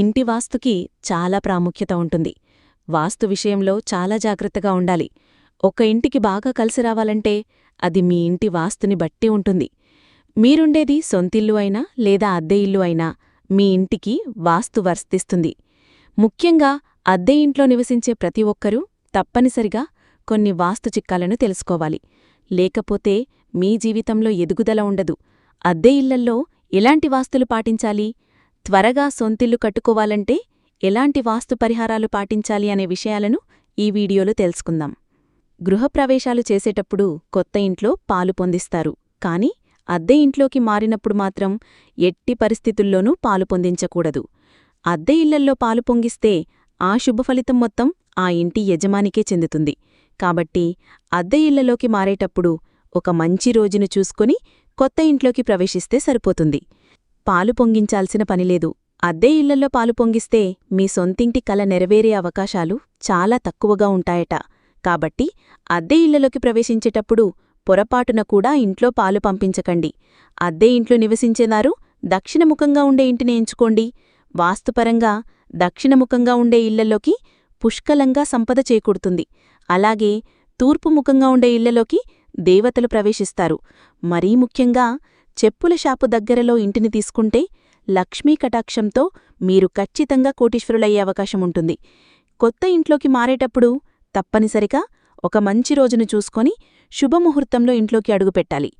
ఇంటి వాస్తుకి చాలా ప్రాముఖ్యత ఉంటుంది. వాస్తు విషయంలో చాలా జాగ్రత్తగా ఉండాలి. ఒక ఇంటికి బాగా కలిసి రావాలంటే అది మీ ఇంటి వాస్తుని బట్టి ఉంటుంది. మీరుండేది సొంతిల్లు అయినా లేదా అద్దె ఇల్లు అయినా మీ ఇంటికి వాస్తు వర్తిస్తుంది. ముఖ్యంగా అద్దె ఇంట్లో నివసించే ప్రతి ఒక్కరూ తప్పనిసరిగా కొన్ని వాస్తు చిక్కాలను తెలుసుకోవాలి. లేకపోతే మీ జీవితంలో ఎదుగుదల ఉండదు. అద్దె ఇళ్ళల్లో ఎలాంటి వాస్తులు పాటించాలి? త్వరగా సొంతిల్లు కట్టుకోవాలంటే ఎలాంటి వాస్తు పరిహారాలు పాటించాలి అనే విషయాలను ఈ వీడియోలో తెలుసుకుందాం. గృహప్రవేశాలు చేసేటప్పుడు కొత్త ఇంట్లో పాలు పొందిస్తారు. కాని అద్దె ఇంట్లోకి మారినప్పుడు మాత్రం ఎట్టి పరిస్థితుల్లోనూ పాలు పొందించకూడదు. అద్దె ఇళ్ళల్లో పాలు పొంగిస్తే ఆ శుభఫలితం మొత్తం ఆ ఇంటి యజమానికే చెందుతుంది. కాబట్టి అద్దె ఇళ్ళలోకి మారేటప్పుడు ఒక మంచి రోజును చూసుకొని కొత్త ఇంట్లోకి ప్రవేశిస్తే సరిపోతుంది. పాలు పొంగించాల్సిన పనిలేదు. అద్దె ఇళ్ళలో పాలు పొంగిస్తే మీ సొంతింటి కల నెరవేరే అవకాశాలు చాలా తక్కువగా ఉంటాయట. కాబట్టి అద్దె ఇళ్ళలోకి ప్రవేశించేటప్పుడు పొరపాటున కూడా ఇంట్లో పాలు పంపించకండి. అద్దె ఇంట్లో నివసించేదారు దక్షిణముఖంగా ఉండే ఇంటిని ఎంచుకోండి. వాస్తుపరంగా దక్షిణముఖంగా ఉండే ఇళ్ళలోకి పుష్కలంగా సంపద చేకూడుతుంది అలాగే తూర్పుముఖంగా ఉండే ఇళ్ళలోకి దేవతలు ప్రవేశిస్తారు. మరీ ముఖ్యంగా చెప్పుల షాపు దగ్గరలో ఇంటిని తీసుకుంటే లక్ష్మీ కటాక్షంతో మీరు ఖచ్చితంగా కోటీశ్వరులయ్యే అవకాశం ఉంటుంది. కొత్త ఇంట్లోకి మారేటప్పుడు తప్పనిసరిగా ఒక మంచి రోజును చూసుకొని శుభముహూర్తంలో ఇంట్లోకి అడుగుపెట్టాలి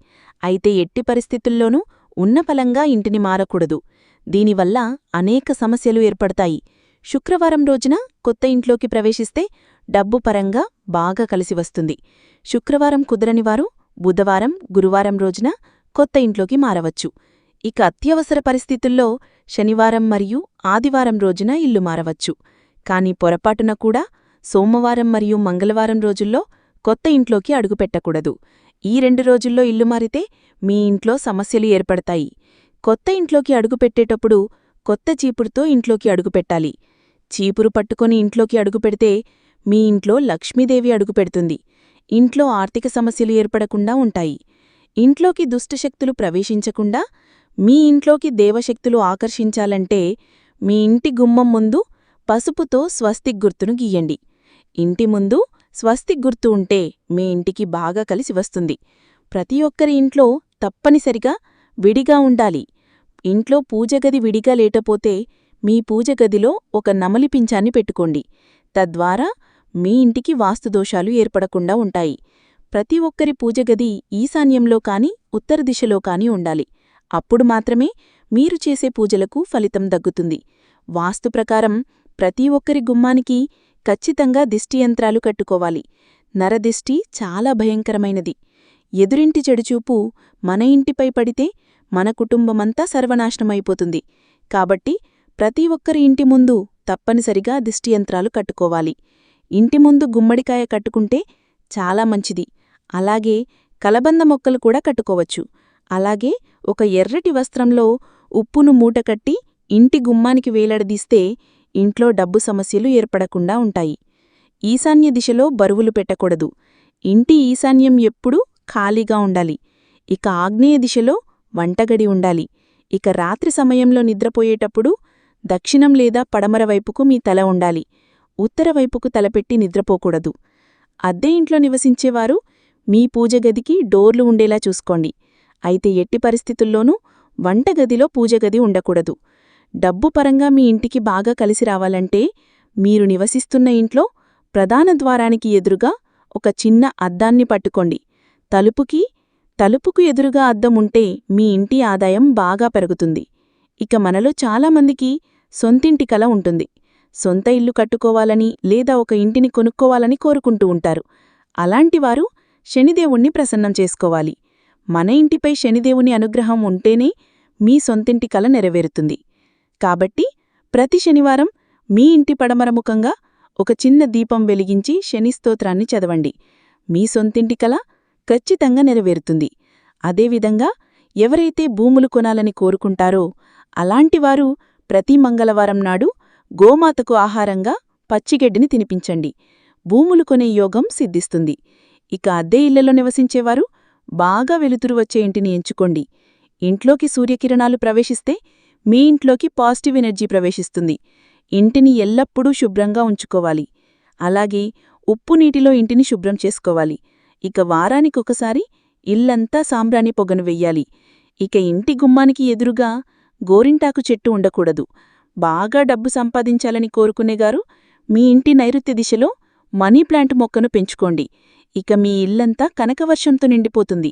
అయితే ఎట్టి పరిస్థితుల్లోనూ ఉన్నపలంగా ఇంటిని మారకూడదు. దీనివల్ల అనేక సమస్యలు ఏర్పడతాయి. శుక్రవారం రోజున కొత్త ఇంట్లోకి ప్రవేశిస్తే డబ్బు పరంగా బాగా కలిసి వస్తుంది. శుక్రవారం కుదరనివారు బుధవారం గురువారం రోజున కొత్త ఇంట్లోకి మారవచ్చు. ఇక అత్యవసర పరిస్థితుల్లో శనివారం మరియు ఆదివారం రోజున ఇల్లు మారవచ్చు. కాని పొరపాటున కూడా సోమవారం మరియు మంగళవారం రోజుల్లో కొత్త ఇంట్లోకి అడుగుపెట్టకూడదు ఈ రెండు రోజుల్లో ఇల్లు మారితే మీ ఇంట్లో సమస్యలు ఏర్పడతాయి. కొత్త ఇంట్లోకి అడుగుపెట్టేటప్పుడు కొత్త చీపురుతో ఇంట్లోకి అడుగుపెట్టాలి చీపురు పట్టుకొని ఇంట్లోకి అడుగుపెడితే మీ ఇంట్లో లక్ష్మీదేవి అడుగుపెడుతుంది ఇంట్లో ఆర్థిక సమస్యలు ఏర్పడకుండా ఉంటాయి. ఇంట్లోకి దుష్టశక్తులు ప్రవేశించకుండా మీ ఇంట్లోకి దేవశక్తులు ఆకర్షించాలంటే మీ ఇంటి గుమ్మం ముందు పసుపుతో స్వస్తిక్ గుర్తును గీయండి. ఇంటి ముందు స్వస్తిక్ గుర్తు ఉంటే మీ ఇంటికి బాగా కలిసి వస్తుంది. ప్రతి ఒక్కరి ఇంట్లో తప్పనిసరిగా విడిగా ఉండాలి. ఇంట్లో పూజగది విడిగా లేటపోతే మీ పూజగదిలో ఒక నమలి పింఛాన్ని పెట్టుకోండి. తద్వారా మీ ఇంటికి వాస్తుదోషాలు ఏర్పడకుండా ఉంటాయి. ప్రతి ఒక్కరి పూజగది ఈశాన్యంలో కాని ఉత్తర దిశలో కాని ఉండాలి. అప్పుడు మాత్రమే మీరు చేసే పూజలకు ఫలితం దగ్గుతుంది వాస్తు ప్రకారం ప్రతి ఒక్కరి గుమ్మానికి ఖచ్చితంగా దిష్టియంత్రాలు కట్టుకోవాలి. నరదిష్టి చాలా భయంకరమైనది. ఎదురింటి చెడుచూపు మన ఇంటిపై పడితే మన కుటుంబమంతా సర్వనాశనమైపోతుంది. కాబట్టి ప్రతి ఒక్కరి ఇంటి ముందు తప్పనిసరిగా దిష్టియంత్రాలు కట్టుకోవాలి. ఇంటి ముందు గుమ్మడికాయ కట్టుకుంటే చాలా మంచిది. అలాగే కలబంద మొక్కలు కూడా కట్టుకోవచ్చు. అలాగే ఒక ఎర్రటి వస్త్రంలో ఉప్పును మూటకట్టి ఇంటి గుమ్మానికి వేలాడదీస్తే ఇంట్లో డబ్బు సమస్యలు ఏర్పడకుండా ఉంటాయి. ఈశాన్య దిశలో బరువులు పెట్టకూడదు. ఇంటి ఈశాన్యం ఎప్పుడూ ఖాళీగా ఉండాలి. ఇక ఆగ్నేయ దిశలో వంటగడి ఉండాలి. ఇక రాత్రి సమయంలో నిద్రపోయేటప్పుడు దక్షిణం లేదా పడమర వైపుకు మీ తల ఉండాలి. ఉత్తరవైపుకు తలపెట్టి నిద్రపోకూడదు. అద్దె ఇంట్లో నివసించేవారు మీ పూజగదికి డోర్లు ఉండేలా చూసుకోండి. అయితే ఎట్టి పరిస్థితుల్లోనూ వంటగదిలో పూజగది ఉండకూడదు. డబ్బు పరంగా మీ ఇంటికి బాగా కలిసి రావాలంటే మీరు నివసిస్తున్న ఇంట్లో ప్రధాన ద్వారానికి ఎదురుగా ఒక చిన్న అద్దాన్ని పట్టుకోండి. తలుపుకి తలుపుకు ఎదురుగా అద్దం ఉంటే మీ ఇంటి ఆదాయం బాగా పెరుగుతుంది. ఇక మనలో చాలామందికి సొంతింటి కల ఉంటుంది. సొంత ఇల్లు కట్టుకోవాలని లేదా ఒక ఇంటిని కొనుక్కోవాలని కోరుకుంటూ ఉంటారు. అలాంటివారు శనిదేవుణ్ణి ప్రసన్నం చేసుకోవాలి. మన ఇంటిపై శనిదేవుని అనుగ్రహం ఉంటేనే మీ సొంతింటి కల నెరవేరుతుంది. కాబట్టి ప్రతి శనివారం మీ ఇంటి పడమరముఖంగా ఒక చిన్న దీపం వెలిగించి శనిస్తోత్రాన్ని చదవండి. మీ సొంతింటి కల ఖచ్చితంగా నెరవేరుతుంది. అదేవిధంగా ఎవరైతే భూములు కొనాలని కోరుకుంటారో అలాంటివారు ప్రతి మంగళవారం నాడు గోమాతకు ఆహారంగా పచ్చిగడ్డిని తినిపించండి. భూములు కొనే యోగం సిద్ధిస్తుంది. ఇక అద్దె ఇళ్ళలో నివసించేవారు బాగా వెలుతురు వచ్చే ఇంటిని ఎంచుకోండి. ఇంట్లోకి సూర్యకిరణాలు ప్రవేశిస్తే మీ ఇంట్లోకి పాజిటివ్ ఎనర్జీ ప్రవేశిస్తుంది. ఇంటిని ఎల్లప్పుడూ శుభ్రంగా ఉంచుకోవాలి. అలాగే ఉప్పు నీటిలో ఇంటిని శుభ్రం చేసుకోవాలి. ఇక వారానికొకసారి ఇల్లంతా సాంబ్రాణి పొగను వెయ్యాలి. ఇక ఇంటి గుమ్మానికి ఎదురుగా గోరింటాకు చెట్టు ఉండకూడదు. బాగా డబ్బు సంపాదించాలని కోరుకునేగారు మీ ఇంటి నైరుత్య దిశలో మనీ ప్లాంట్ మొక్కను పెంచుకోండి. ఇక మీ ఇల్లంతా కనకవర్షంతో నిండిపోతుంది.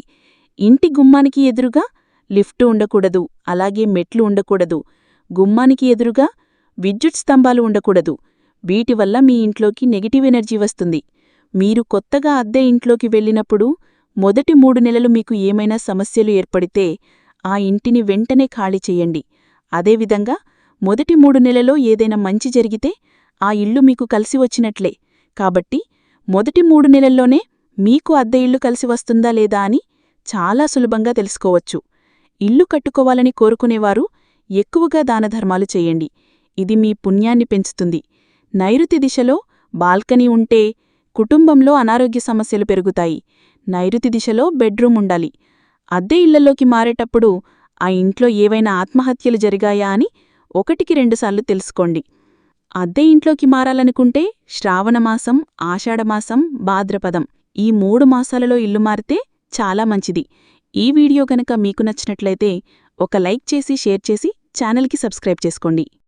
ఇంటి గుమ్మానికి ఎదురుగా లిఫ్టు ఉండకూడదు అలాగే మెట్లు ఉండకూడదు. గుమ్మానికి ఎదురుగా విద్యుత్ స్తంభాలు ఉండకూడదు. వీటివల్ల మీ ఇంట్లోకి నెగిటివ్ ఎనర్జీ వస్తుంది. మీరు కొత్తగా అద్దె ఇంట్లోకి వెళ్ళినప్పుడు మొదటి మూడు నెలలు మీకు ఏమైనా సమస్యలు ఏర్పడితే ఆ ఇంటిని వెంటనే ఖాళీ చెయ్యండి అదేవిధంగా మొదటి మూడు నెలలో ఏదైనా మంచి జరిగితే ఆ ఇల్లు మీకు కలిసి వచ్చినట్లే. కాబట్టి మొదటి మూడు నెలల్లోనే మీకు అద్దె ఇల్లు కలిసి వస్తుందా లేదా అని చాలా సులభంగా తెలుసుకోవచ్చు. ఇల్లు కట్టుకోవాలని కోరుకునేవారు ఎక్కువగా దానధర్మాలు చెయ్యండి ఇది మీ పుణ్యాన్ని పెంచుతుంది. నైరుతి దిశలో బాల్కనీ ఉంటే కుటుంబంలో అనారోగ్య సమస్యలు పెరుగుతాయి. నైరుతి దిశలో బెడ్రూమ్ ఉండాలి. అద్దె ఇళ్ళలోకి మారేటప్పుడు ఆ ఇంట్లో ఏవైనా ఆత్మహత్యలు జరిగాయా అని ఒకటికి రెండుసార్లు తెలుసుకోండి. అద్దె ఇంట్లోకి మారాలనుకుంటే శ్రావణమాసం ఆషాఢమాసం భాద్రపదం ఈ మూడు మాసాలలో ఇల్లు మారితే చాలా మంచిది. ఈ వీడియో గనక మీకు నచ్చినట్లయితే ఒక లైక్ చేసి షేర్ చేసి ఛానల్కి సబ్స్క్రైబ్ చేసుకోండి.